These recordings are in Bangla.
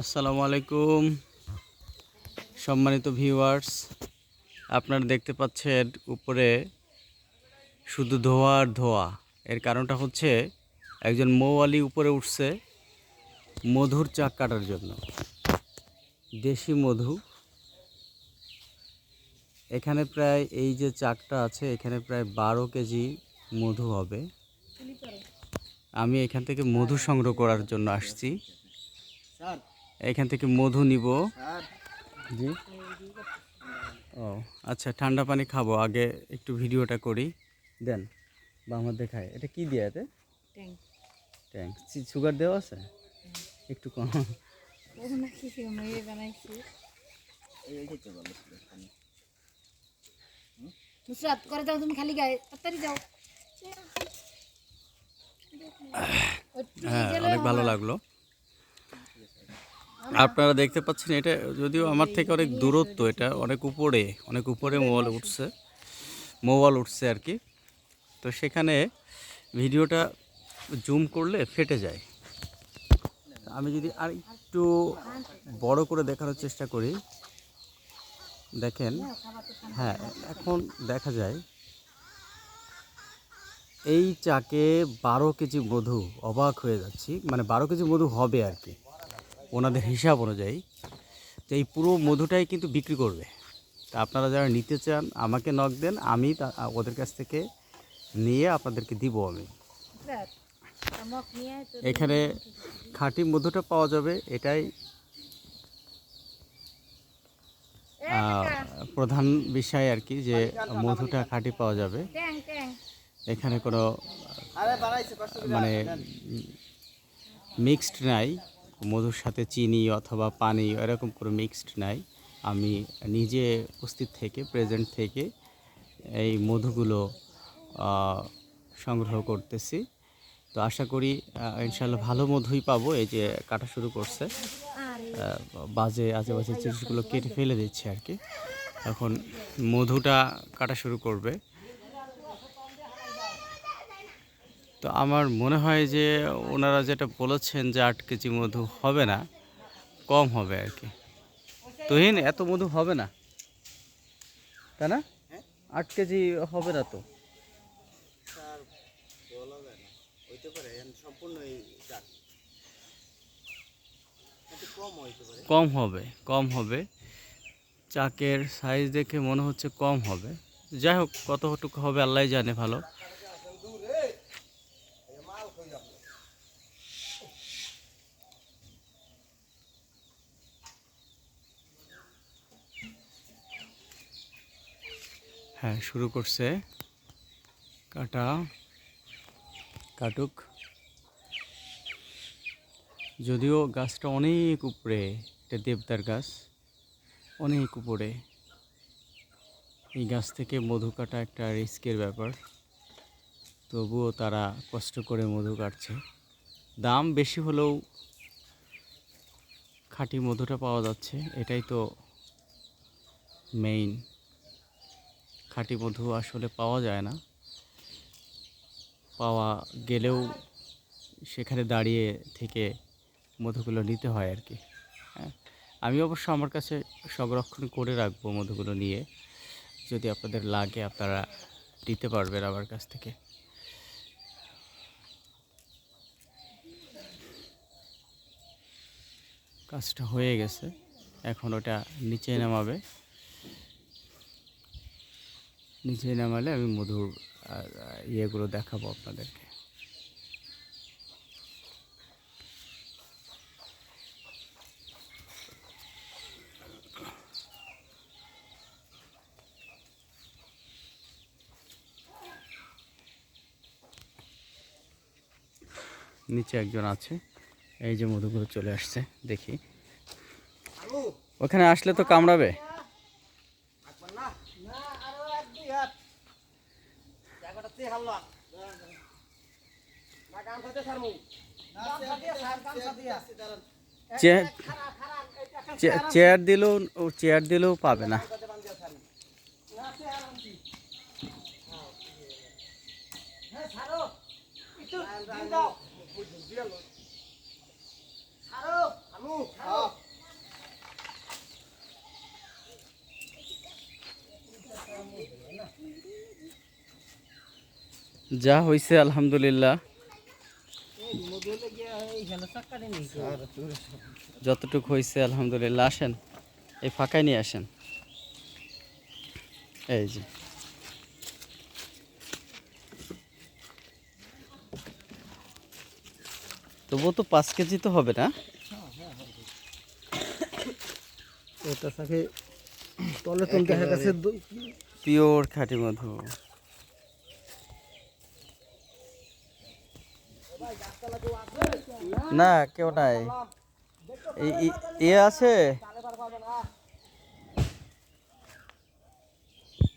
আসসালামু আলাইকুম। সম্মানিত ভিউয়ার্স, আপনারা দেখতে পাচ্ছেন উপরে শুধু ধোয়া আর ধোয়া। এর কারণটা হচ্ছে একজন মৌয়ালি উপরে উঠছে মধুর চাক কাটার জন্য। দেশি মধু। এখানে প্রায় এই যে চাকটা আছে, এখানে প্রায় বারো কেজি মধু হবে। আমি এখান থেকে মধু সংগ্রহ করার জন্য আসছি। এখান থেকে মধু নিব। জি। ও আচ্ছা ঠান্ডা পানি খাব। আগে একটু ভিডিওটা করি। দেন বা আমার দেখায় এটা কি দিয়ে এতে? ট্যাঙ্ক সুগার দেওয়া আছে? একটু কম। ও নাকি মেয়ে বানাইছি? এই যে তো ভালো ছিল এখানে। নুসরাত করে যাও তুমি খালি গায়ে তাড়াতাড়ি যাও। হ্যাঁ অনেক ভালো লাগল। আপনারা দেখতে পাচ্ছেন এটা, যদিও আমার থেকে অনেক দূরত্ব এটা, অনেক উপরে অনেক উপরে মোবাইল উঠছে মোবাইল উঠছে আর কি। তো সেখানে ভিডিওটা জুম করলে ফেটে যায়। আমি যদি আর একটু বড় করে দেখানোর চেষ্টা করি, দেখেন হ্যাঁ এখন দেখা যায়, এই চাকে বারো কেজি মধু, অবাক হয়ে যাচ্ছি মানে বারো কেজি মধু হবে আর কি। ওনাদের হিসাব অনুযায়ী তো এই পুরো মধুটাই কিন্তু বিক্রি করবে। তা আপনারা যারা নিতে চান আমাকে নক দেন আমি তা- ওদের কাছ থেকে নিয়ে আপনাদেরকে দিব আমি। এখানে খাঁটি মধুটা পাওয়া যাবে এটাই প্রধান বিষয় আর কি যে মধুটা খাঁটি পাওয়া যাবে। এখানে কোনো মানে মিক্সড নাই। মধুর সাথে চিনি অথবা পানি এরকম কোনো মিক্সড নাই। আমি নিজে উপস্থিত থেকে প্রেজেন্ট থেকে এই মধুগুলো সংগ্রহ করতেছি। তো আশা করি ইনশাল্লাহ ভালো মধুই পাবো। এই যে কাটা শুরু করছে বাজে বাজে জিনিসগুলো কেটে ফেলে দিচ্ছে আর কি। এখন মধুটা কাটা শুরু করবে। তো আমার মনে হয় যে ওনারা যেটা বলেছেন যে আট কেজি মধু হবে না, কম হবে আর কি। তুহিন, এত মধু হবে না? তাই না? আট কেজি হবে না তো? কম হবে কম হবে। চাকের সাইজ দেখে মনে হচ্ছে কম হবে। যাই হোক, কতটুকু হবে আল্লাহ জানে ভালো। হ্যাঁ শুরু করছে। কাটা। কাটুক। যদিও গাছটা অনেক উপরে, এটা দেবদার গাছ, অনেক উপরে। এই গাছ থেকে মধু কাটা একটা রিস্কের ব্যাপার। তবুও তারা কষ্ট করে মধু কাটছে। দাম বেশি হলেও খাঁটি মধুটা পাওয়া যাচ্ছে। এটাই তো মেইন খাঁটি মধু আসলে পাওয়া যায় না। পাওয়া গেলেও সেখানে দাঁড়িয়ে থেকে মধুগুলো নিতে হয় আর কি। হ্যাঁ আমি অবশ্য আমার কাছে সংরক্ষণ করে রাখব মধুগুলো নিয়ে। যদি আপনাদের লাগে আপনারা দিতে পারবেন আমার কাছ থেকে। কাজটা হয়ে গেছে। এখন ওটা নিচে নামাবে। নিচে নামালে আমি মধুর ইয়েগুলো দেখাবো আপনাদেরকে। নিচে একজন আছে, এই যে মধুগুলো চলে আসছে, দেখি। ওখানে আসলে তো কামড়াবে থাকবেন না না আরও এক দুই হাত জায়গাটা তে হাল্লা। না সাথে চেয়ার দিলেও ও চেয়ার দিলেও পাবে না। করতে বান দিয়া ছাড়ি না সে আরাম কি হ্যাঁ ছাড়ো একটু দিন দাও ছাড়ো আমু হ্যাঁ যা হয়েছে আলহামদুলিল্লাহ। যতটুকু হয়েছে আলহামদুলিল্লাহ। আসেন এই ফাঁকায় নিয়ে আসেন। এই যে। তবুও তো পাঁচ কেজি তো হবে না? পিওর খাঁটি মধু। না, কেউ নাই। এ আছে?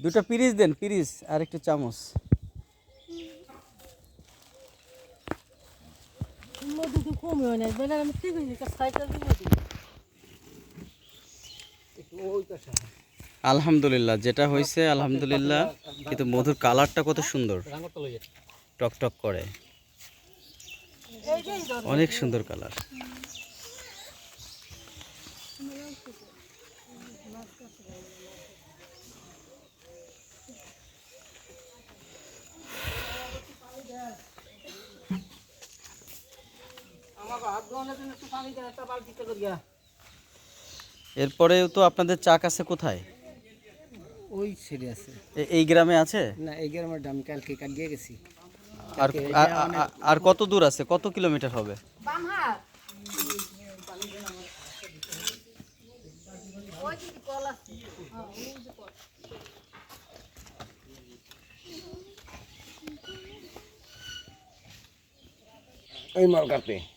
দুটো পিরিচ দেন, পিরিচ, আর একটু চামচ। আলহামদুলিল্লাহ, যেটা হয়েছে আলহামদুলিল্লাহ, কিন্তু মধুর কালারটা কত সুন্দর। রাঙর তলে যেতে টক টক করে। অনেক সুন্দর কালার। এরপরেও তো আপনাদের চাক আছে কোথায়? ওই ছেড়ে আছে। এই গ্রামে আছে? না এই গ্রামের ডাম কালকে কাটিয়ে গেছি। আর আর- কত দূর আছে? কত কিলোমিটার হবে?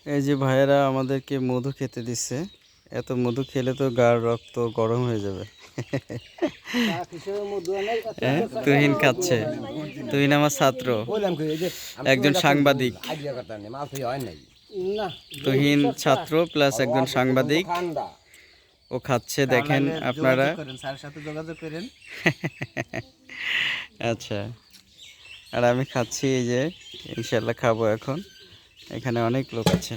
এই যে ভাইয়েরা আমাদেরকে মধু খেতে দিচ্ছে। এত মধু খেলে তো গার রক্ত গরম হয়ে যাবে। হ্যাঁ? তুহিন খাচ্ছে। তুহিন আমার ছাত্র। একজন সাংবাদিক। আইডিয়া করতে নেই মাল থেকে নাই না। তুহিন ছাত্র প্লাস একজন সাংবাদিক। ও খাচ্ছে দেখেন আপনারা। করেন স্যারের সাথে যোগাযোগ করেন। আচ্ছা। আর আমি খাচ্ছি এই যে ইনশাল্লাহ খাব এখন। এখানে অনেক লোক আছে।